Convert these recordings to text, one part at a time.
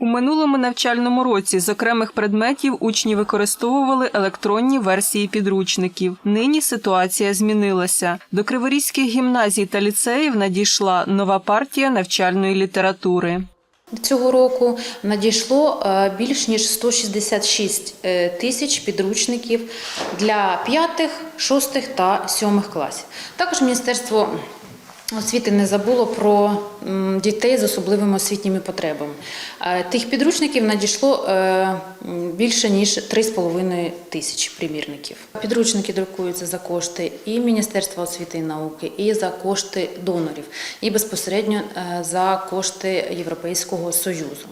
У минулому навчальному році з окремих предметів учні використовували електронні версії підручників. Нині ситуація змінилася. До криворізьких гімназій та ліцеїв надійшла нова партія навчальної літератури. Цього року надійшло е, більш ніж 166 е, тисяч підручників для п'ятих, шостих та сьомих класів. Також Міністерство освіти не забуло про дітей з особливими освітніми потребами. Е, Тих підручників надійшло е, більше ніж 3,5 тисячі примірників. Підручники друкуються за кошти і Міністерства освіти і науки, і за кошти донорів, і безпосередньо е, за кошти Європейського Союзу.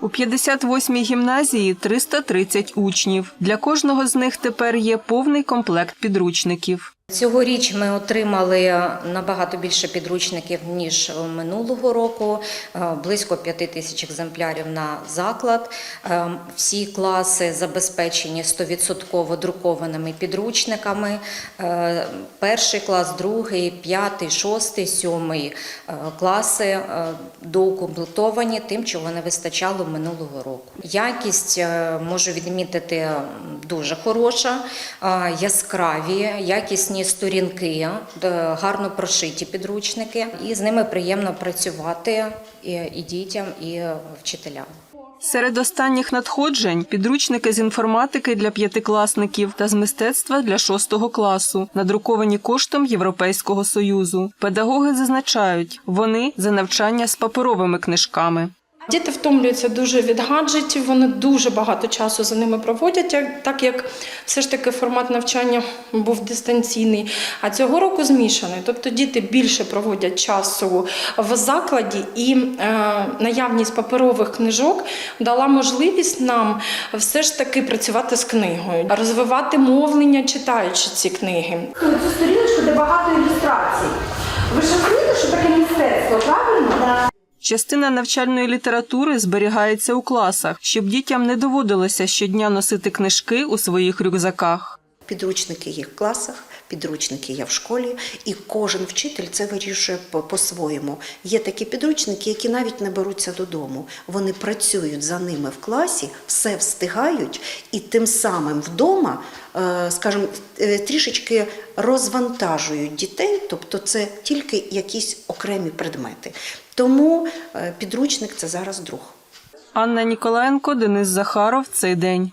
У 58-й гімназії 330 учнів. Для кожного з них тепер є повний комплект підручників. Цьогоріч ми отримали набагато більше підручників ніж минулого року, е, близько 5 тисяч екземплярів на заклад. Е, Всі класи забезпечені 100% друкованими підручниками. Е, Перший клас, другий, п'ятий, шостий, сьомий е, класи е, доукомплектовані тим, чого не вистачало минулого року. Якість е, можу відмітити дуже хороша, е, яскраві, якісні сторінки, е, гарно прошиті підручники, і з ними приємно працювати і дітям, і вчителям. Серед останніх надходжень підручники з інформатики для п'ятикласників та з мистецтва для шостого класу, надруковані коштом Європейського союзу. Педагоги зазначають, вони за навчання з паперовими книжками. Діти втомлюються дуже від гаджетів, вони дуже багато часу за ними проводять, так як все ж таки формат навчання був дистанційний. А цього року змішаний. Тобто діти більше проводять часу в закладі, і е, наявність паперових книжок дала можливість нам все ж таки працювати з книгою, розвивати мовлення, читаючи ці книги. Цю сторіночку, де багато ілюстрацій. Ви ж розумієте, що таке мистецтво, правильно? Частина навчальної літератури зберігається у класах, щоб дітям не доводилося щодня носити книжки у своїх рюкзаках. Підручники є в класах, підручники є в школі, і кожен вчитель це вирішує по- по-своєму. Є такі підручники, які навіть не беруться додому. Вони працюють за ними в класі, все встигають, і тим самим вдома, е, скажімо, е, трішечки розвантажують дітей, тобто це тільки якісь окремі предмети. Тому е, підручник це зараз друг. Анна Ніколаєнко, Денис Захаров. Цей день.